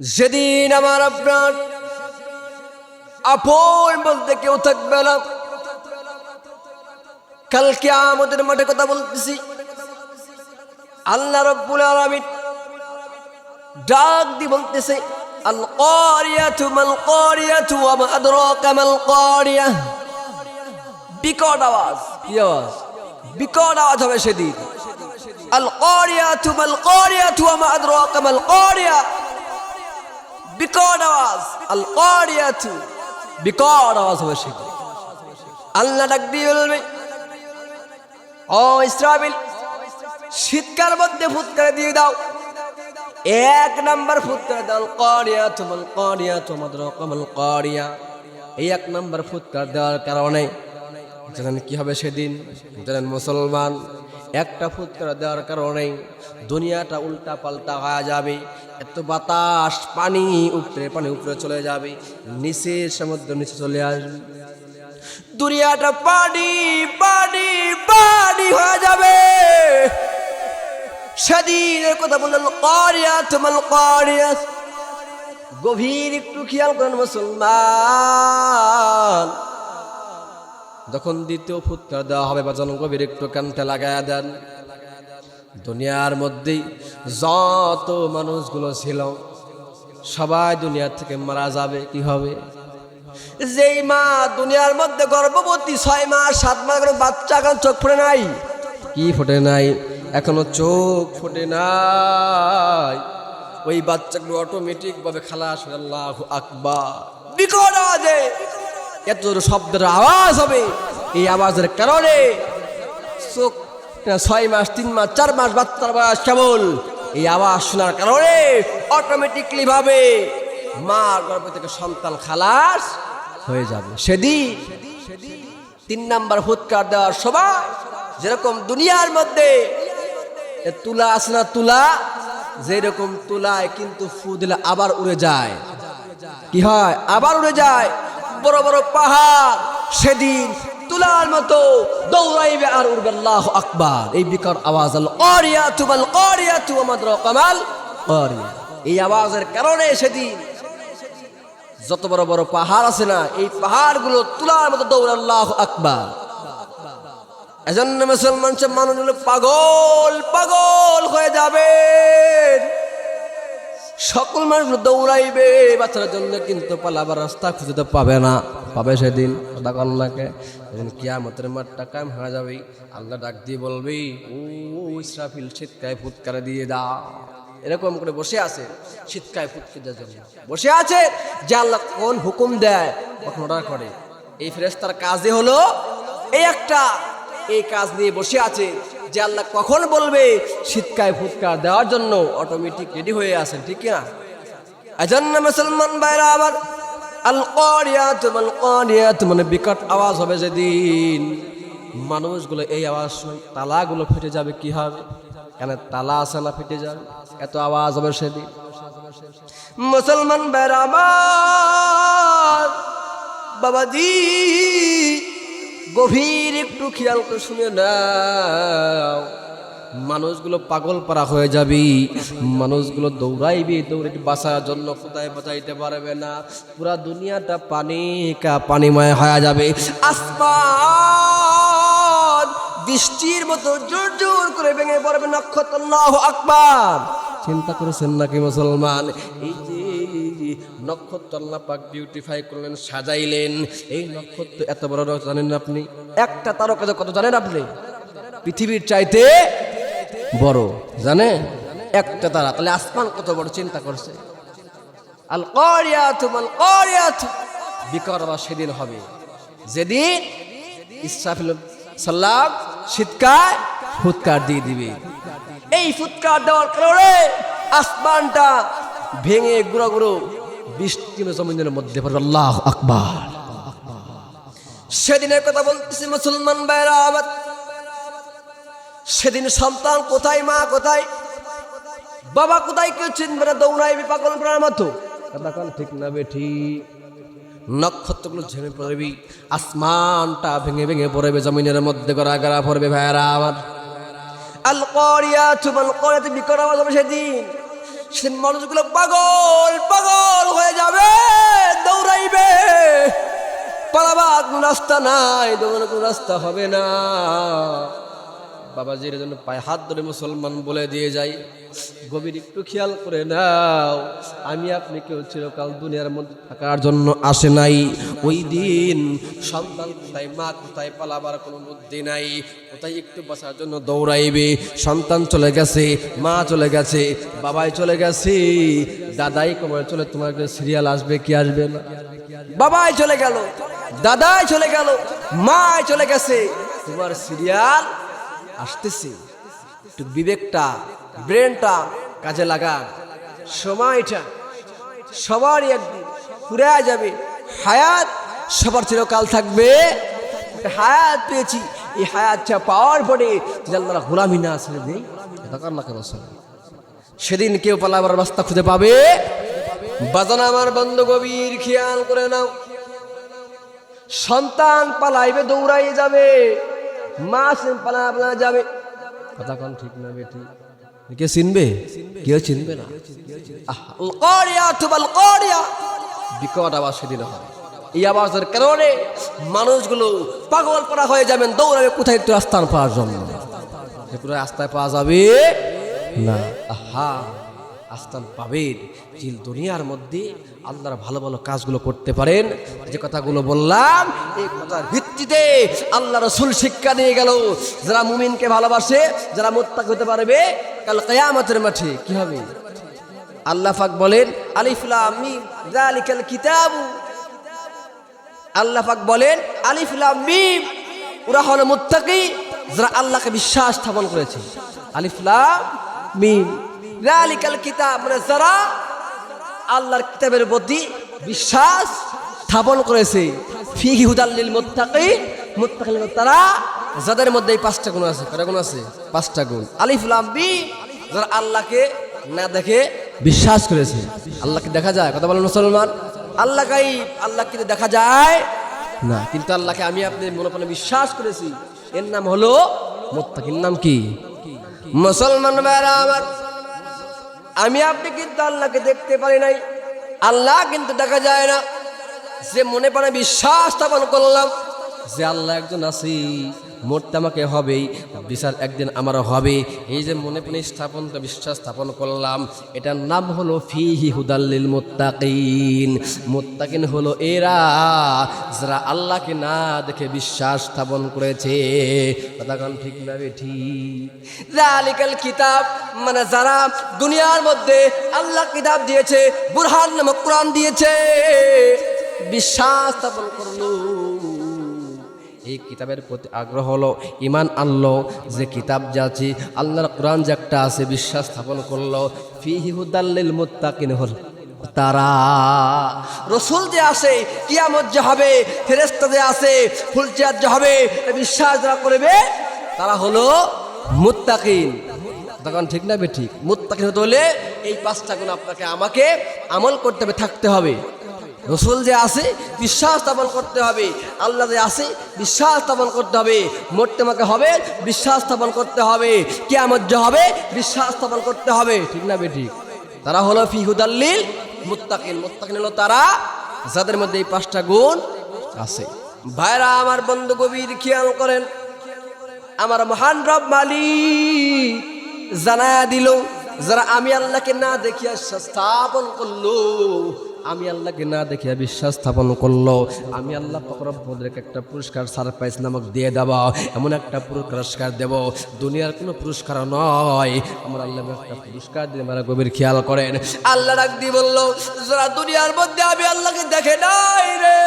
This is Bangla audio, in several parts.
যেদিন আমার আপনার আপন বলতে কেউ থাকবে না। কালকে আমাদের মাঠে কথা বলতেছি। আল্লাহ রব্বুল আলামিন ডাক দি বলতেছে আল কারিয়াতু মাল কারিয়াতু ওয়া মা আদরাকা মাল কারিয়া বিকট আওয়াজ। কি আওয়াজ? বিকট আওয়াজ হবে সেদিন। আল কারিয়াতু মাল কারিয়াতু ওয়া মা আদরাকা মাল কারিয়া বিকট আওয়াজ আল কারিয়াতু বিকট আওয়াজ হবে সেদিন আল্লাহ ডাক দিয়ে বলবে, ও ইসরাবিল শীতকাল মধ্যে ফুৎকার দিয়ে দাও। এক নাম্বার ফুৎকার দাও করিয়া তোমাল করিয়া তোমাদের কমল করিয়া এই এক নাম্বার ফুৎকার দেওয়ার কারণে, জানেন কি হবে সেদিন? জানেন মুসলমান একটা ফুৎকার দেওয়ার কারণে দুনিয়াটা উল্টা পাল্টা হয়ে যাবে। এত বাতাস, পানি উপরে পানি উপরে চলে যাবে। নিচে সমুদ্র নিচে চলে আসবে। দুনিয়াটা পানি পানি পানি হয়ে যাবে। সেদিনের কথা বললেন কারিয়া তোমাল কারিয়া গভীর একটু খেয়াল করেন মুসলমান। যখন দ্বিতীয় ফুৎকার দেওয়া হবে বা জন গভীর একটু কানতে লাগায় দেন। দুনিয়ার মধ্যেই যত মানুষগুলো ছিল, সবাই দুনিয়ার থেকে মারা যাবে, কি হবে? যেই মা দুনিয়ার মধ্যে গর্ভবতী, ছয় মাস, সাত মাস করে বাচ্চা এখন চোখ ফুটে নাই। কি ফুটে নাই? এখনও চোখ ফুটে নাই। ওই বাচ্চাগুলো অটোমেটিক ভাবে খালাস আল্লাহ আকবার। বিকট আওয়াজে এত শব্দের আওয়াজ হবে। এই আওয়াজের কারণে চোখ ছয় মাস, তিন মাস, চার মাস বাচ্চার বয়স কেবল। এই আওয়াজ শোনার কারণে অটোমেটিকলি ভাবে মা গর্ভ থেকে সন্তান খালাস হয়ে যাবে। সেদিন তিন নাম্বার ফুৎকার দেওয়ার সবাই যেরকম দুনিয়ার মধ্যে তুলা আছে না তুলা, যেরকম তুলায় কিন্তু ফু দিলে আবার উড়ে যায়। কি হয়? আবার উড়ে যায়। বড় বড় পাহাড়, সেদিন তুলার মতো দৌড়াইবে আর উড়বে আল্লাহ আকবার। এই বিকট আওয়াজ আল অরিয়া তুমাল অরিয়া তু আমাদের অরিয়া এই আওয়াজের কারণে সেদিন যত বড় বড় পাহাড় আছে না, এই পাহাড়গুলো তুলার মতো দৌড় আল্লাহ আকবার। এজন্য মুসলমান সব মানুষগুলো পাগল পাগল হয়ে যাবে সকল মানুষগুলো দৌড়াইবে বাচ্চার জন্য কিন্তু পালাবার রাস্তা খুঁজে তো পাবে না। পাবে সেদিন কথা আল্লাহকে যেদিন কিয়ামতের মাঠটা কায়েম হয়ে যাবে। আল্লাহ ডাক দিয়ে বলবি, ও ইসরাফিল শীতকায় ফুৎকারে দিয়ে দাও এরকম করে বসে আছে শীতকায় ফুৎকিদের জন্য। বসে আছে যে আল্লাহ কোন হুকুম দেয়, কখন অর্ডার করে। এই ফেরেস্তার কাজে হলো, এই একটা, এই কাজ নিয়ে বসে আছে। যে আল্লাহ কখন বলবে শীতকায় ফুৎকার দেওয়ার জন্য অটোমেটিক রেডি হয়ে আছেন, ঠিক না এজন্য মুসলমান ভাইরা আবার আল করিয়াত মাল করিয়াত মানে বিকট আওয়াজ হবে যেদিন মানুষগুলো এই আওয়াজ শুনে তালাগুলো ফেটে যাবে কি হবে কেন তালা আছে না ফেটে যাবে? এত আওয়াজ হবে সেদিন। মুসলমান ভাইরা আমার বাবাজি গভীর একটু খেয়াল করে শুনে নাও। মানুষগুলো পাগল পারা হয়ে যাবি। মানুষগুলো দৌড়াইবি। দৌড়ে বাঁচার জন্য কোথায় বাঁচাইতে পারবে না। পুরা দুনিয়াটা পানি কা পানিময় হয়ে যাবে। আসমান বৃষ্টির মতো জোর জোর করে ভেঙে পড়বে নক্ষত্র। আকবার। চিন্তা করেছেন নাকি মুসলমান? এই যে নক্ষত্র আল্লাহ পাক বিউটিফাই করলেন, সাজাইলেন। এই নক্ষত্র এত বড় জানেন আপনি? একটা তারকা কত জানেন আপনি? পৃথিবীর চাইতে বড়, জানেন? একটা তারা, তাহলে আসমান কত বড় চিন্তা করছে? সেদিন হবে। যেদিন সাল্লাম শীতকায় ফুৎকার দিয়ে দিবে। এই ফুৎকার দেওয়ার কারণে আসমানটা ভেঙে গুঁড়ো গুঁড়ো বৃষ্টি জমিনের মধ্যে পড়বে। আল্লাহ আকবার। সেদিনের কথা বলতেছি মুসলমান ভাইরা, আবার সেদিন সন্তান কোথায়, মা কোথায়, বাবা কোথায় কেউ চিনবে না দৌড়াইবি পাগল প্রাণের মতো। কথা ঠিক না বেঠি নক্ষত্রগুলো ঝেমে পড়বি, আসমানটা ভেঙে ভেঙে পড়বে, জমিনের মধ্যে গড়া গড়া পড়বে ভাইয়ারা আমার আল করিয়া চুমাল করিয়াতে বিকট আওয়াজ হবে সেদিন। সেদিন মানুষগুলো পাগল পাগল হয়ে যাবে, দৌড়াইবে। পালাবার কোনো রাস্তা নাই, দৌড়ানোর কোনো রাস্তা হবে না। বাবাজির জন্য পায়ে হাত ধরে মুসলমান বলে দিয়ে যাই। গভীর একটু খেয়াল করে নাও, আমি আপনি কেউ চিরকাল দুনিয়ার মধ্যে থাকার জন্য আসে নাই। ওই দিন সন্তান কোথায়, মা কোথায় পালাবার কোনো বুদ্ধি নাই। কোথায় একটু বসার জন্য দৌড়াইবে? সন্তান চলে গেছে, মা চলে গেছে, বাবাই চলে গেছে। দাদাই কমরে চলে, তোমার সিরিয়াল আসবে কি আসবে না? বাবাই চলে গেল, দাদাই চলে গেল মা চলে গেছে। তোমার সিরিয়াল আসতেছে। একটু বিবেকটা ব্রেনটা কাজে লাগা সময়টা সবারই একদিন ফুরে যাবে। হায়াত সবার চিরকাল থাকবে। হায়াত পেয়েছি। এই হায়াতটা পাওয়ার পরে আল্লাহ গোলামি না আসলে? সেদিন কেউ পালাবার রাস্তা খুঁজে পাবে। বাজান আমার বন্ধ গভীর খেয়াল করে নাও। সন্তান পালাইবে দৌড়াই যাবে। মা পালা পালা যাবে। কথা কোন ঠিক না বেটি। কে চিনবে? কেউ চিনবে না। বিকট আওয়াজ সেদিন হবে এই আওয়াজের কারণে মানুষগুলো পাগল পারা হয়ে যাবেন দৌড়াবে কোথায় একটু আস্থান পাওয়ার জন্য। যে কোনো রাস্তায় পাওয়া যাবে? না। আহা আস্থান পাবেন। যে দুনিয়ার মধ্যে আল্লাহর ভালো ভালো কাজগুলো করতে পারেন। যে কথাগুলো বললাম এই কথার ভিত্তিতে আল্লাহ রসুল শিক্ষা দিয়ে গেল, যারা মুমিনকে ভালোবাসে, যারা মোত্তাক হতে পারবে, কাল কেয়ামতের মাঠে কি হবে? আল্লাহ পাক বলেন আলিফুল্লাহ মিম কিতাবু। আল্লাহ পাক বলেন আলিফুল্লাহ মিম, ওরা হলো মুত্তাকি, যারা আল্লাহকে বিশ্বাস স্থাপন করেছে। আলিফুল্লাহ মিম জালিকাল কিতাব মানে যারা আল্লাহর কিতাবের প্রতি বিশ্বাস স্থাপন করেছে। তারা যাদের মধ্যে এই পাঁচটা গুণ আছে। কটা গুণ আছে? পাঁচটা গুণ। আলিফুল্লাহ মিম যারা আল্লাহকে না দেখে বিশ্বাস করেছে। আল্লাহকে দেখা যায়? কথা বলেন মুসলমান। আল্লাহ কিন্তু দেখা যায়, না, কিন্তু আল্লাহকে আমি আপনি মনে প্রাণে বিশ্বাস করেছি। এর নাম হলো মোত্তাকির নাম কি? মুসলমান আমার, আমি আপনি কিন্তু আল্লাহকে দেখতে পারি নাই। আল্লাহ কিন্তু দেখা যায় না। যে মনে প্রাণে বিশ্বাস স্থাপন করলাম, যে আল্লাহ একজন আছি, মরতে আমাকে হবেই, বিচার একদিন আমারও হবে। এই যে মনে প্রাণে স্থাপন, বিশ্বাস স্থাপন করলাম, এটার নাম হলো ফিহি হুদাল্লিল মুত্তাকিন। মোত্তাকিন হলো এরা যারা আল্লাহকে না দেখে বিশ্বাস স্থাপন করেছে। কথাক্ষণ ঠিক না ঠিক। জালিকাল কিতাব মানে যারা দুনিয়ার মধ্যে আল্লাহ কিতাব দিয়েছে, বুরহান নামক কোরআন দিয়েছে। বিশ্বাস স্থাপন করল এই কিতাবের প্রতি আগ্রহ হলো ইমান আনলো, যে কিতাব যাচ্ছি আল্লাহর কোরআন যে একটা আছে, বিশ্বাস স্থাপন করল, ফিহি হুদাল্লিল মুত্তাকিন হল। তারা রসুল যে আসে, কিয়ামত যে হবে ফেরেস্তা যে আছে ফুলচেয়ার যে হবে বিশ্বাস যারা করবে, তারা হলো মুত্তাকিন। তখন ঠিক না বে ঠিক? মুত্তাকিন হতে হলে এই পাঁচটা গুণ আপনাকে, আমাকে আমল করতে হবে, থাকতে হবে। রসুল যে আছে, বিশ্বাস স্থাপন করতে হবে। আল্লাহ যে আছে, বিশ্বাস স্থাপন করতে হবে। মরতে আমাকে হবে, বিশ্বাস স্থাপন করতে হবে। কেয়ামত যে হবে, বিশ্বাস স্থাপন করতে হবে। ঠিক না বে ঠিক তারা হলো ফিহুদাল্লিল মুত্তাকিন। মুত্তাকিন হলো তারা, যাদের মধ্যে এই পাঁচটা গুণ আছে। ভাইরা, আমার বন্ধু গভীর খেয়াল করেন। আমার মহান রব মালিক জানায়া দিল, যারা আমি আল্লাহকে না দেখিয়া স্থাপন করল আমি আল্লাহকে না দেখিয়া বিশ্বাস স্থাপন করল। আমি আল্লাহ ফকরবদেরকে একটা পুরস্কার সারপ্রাইজ নামক দিয়ে দেব, এমন একটা পুরস্কার দেব। দুনিয়ার কোনো পুরস্কার নয়। আমার আল্লাহ একটা পুরস্কার দিয়ে আমার গভীর খেয়াল করেন। আল্লাহ ডাক দিয়ে বলল, যারা দুনিয়ার মধ্যে আমি আল্লাহকে দেখে নাই রে,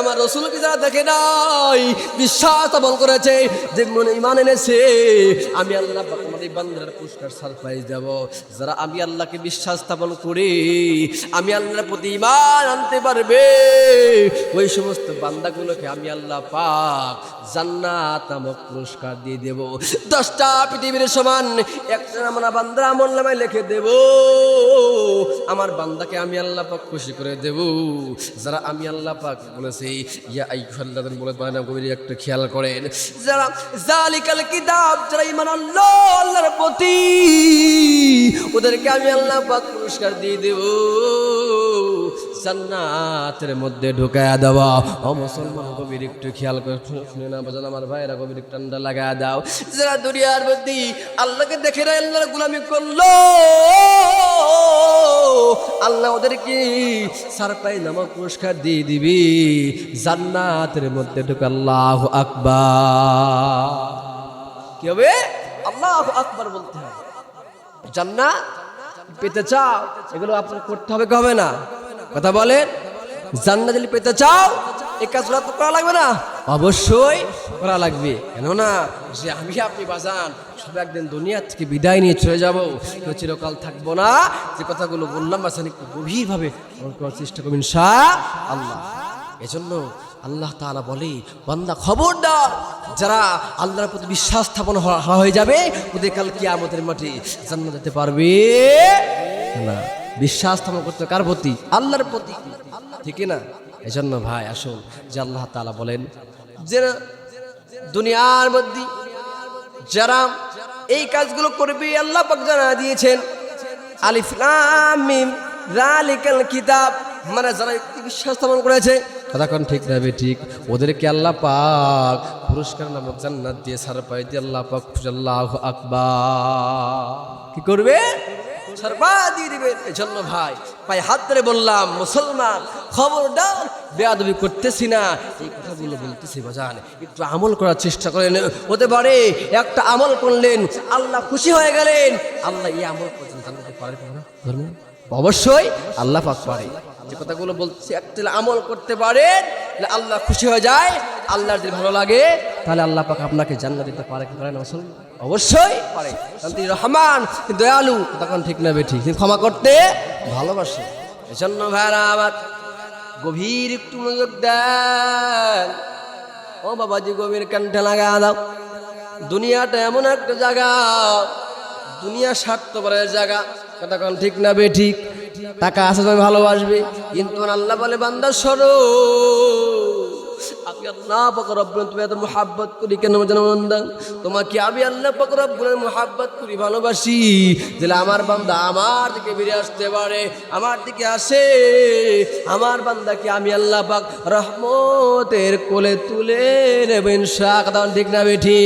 আমার রসুলকে যারা দেখে নাই, বিশ্বাস স্থাপন করেছে যে মনে ইমান এনেছে, আমি আল্লাহ এই বান্দার পুরস্কার সারপ্রাইজ দেব। যারা আমি আল্লাহকে বিশ্বাস স্থাপন করি, আমি আল্লাহর প্রতি ইমান আনতে পারবে। ওই সমস্ত বান্দাগুলোকে আমি আল্লাহ পাক জান্নাত নামক পুরস্কার দিয়ে দেব। দশটা পৃথিবীর সমান একটা আমরা বান্দার আমল নামায় লিখে দেব। আমার বান্দাকে আমি আল্লাহ পাক খুশি করে দেব। যারা আমি আল্লাহ পাক বলেছি, ইয়া আইয়ুহাল্লাযিনা বলে বানা গভীর একটু খেয়াল করেন। যারা জালিকাল কিতাব, যারা ঈমান আল্লাহ আল্লাহর প্রতি, ওদেরকে আমি আল্লাহ পাক পুরস্কার দিয়ে দেব। জান্নাতের মধ্যে ঢুকায়া দেওয়া ও মুসলমান গভীর একটু খেয়াল করে শুনে- না বাজান আমার ভাইরা গভীর একটু ঠান্ডা লাগায় দাও। যারা দুনিয়ার মধ্যে আল্লাহকে দেখে না আল্লাহর গুলামি করল, আল্লাহ ওদেরকে সারপ্রাইজ নামক পুরস্কার দিয়ে দিবি। জান্নাতের মধ্যে ঢুকে আল্লাহ আকবার। কি হবে? আল্লাহ আকবার বলতে হবে জান্নাত? পেতে চাও? এগুলো আপনার করতে হবে হবে না? কথা বলেন। জান্নাত যদি পেতে চাও এই কাজগুলো তো করা লাগবে না? অবশ্যই করা লাগবে। কেননা, যে আমি আপনি বাজান, সব একদিন দুনিয়া থেকে বিদায় নিয়ে চলে যাব চিরকাল থাকব না। যে কথাগুলো বললাম বাসান একটু গভীরভাবে চেষ্টা করবেন শাহ আল্লাহ এজন্য আল্লাহ তাআলা বলে, বান্দা খবরদার, যারা আল্লাহর প্রতি বিশ্বাস স্থাপন হয়ে যাবে, ওদের কাল কি আমাদের মাঠে জান্নাত যেতে পারবে না। বিশ্বাস স্থাপন করতে কার প্রতি? আল্লাহর প্রতি। ঠিক না? এই জন্য ভাই, আসুন, যে আল্লাহ তাআলা বলেন যে দুনিয়ার মধ্যে, যারা এই কাজগুলো করবে, আল্লাহ পাক জানা দিয়েছেন, আলিফ লাম মিম যালিকাল কিতাব মানে যারা বিশ্বাস স্থাপন করেছে কতক্ষণ ঠিক যাবে ঠিক। ওদেরকে আল্লাহ পাক পুরস্কার নামক জান্নাত দিয়ে সারা পাই দিয়ে আল্লাহ পাক আল্লাহ আকবার। কি করবে? হাত ধরে বললাম, মুসলমান করতেছি না। বলতেছি একটু আমল করার চেষ্টা করেন। হতে পারে একটা আমল করলেন, আল্লাহ খুশি হয়ে গেলেন। আল্লাহ আমল না? অবশ্যই আল্লাহ পাক পারে। যে কথাগুলো বলছি একটা আমল করতে পারেন আল্লাহ খুশি হয়ে যায়, আল্লাহর যদি ভালো লাগে, তাহলে আল্লাহ পাক আপনাকে জান্নাত দিতে পারে কি পারে না মুসলমান অবশ্যই পারে। তিনি রহমান দয়ালু, তখন ঠিক না ঠিক তিনি ক্ষমা করতে ভালোবাসে। এজন্য ভাইরা আমার গভীর একটু মনোযোগ দেন। ও বাবাজি, গভীর কানটা লাগা দাও। দুনিয়াটা এমন একটা জায়গা, দুনিয়া স্বার্থপরের জায়গা কতক্ষণ ঠিক না বে ঠিক টাকা আছে তুমি ভালোবাসবে। কিন্তু আল্লাহ বলে, বান্দা, সরো। আমি আল্লাহ তুমি মোহাব্বত কেন তোমাকে আমি মোহাব্বত ভালোবাসি। আমার বান্দা আমার দিকে আসতে পারে, আমার দিকে আসে। আমার বান্দাকে আমি আল্লাহ পাক রহমতের কোলে তুলে নেবেন শাক ঠিক না বেঠি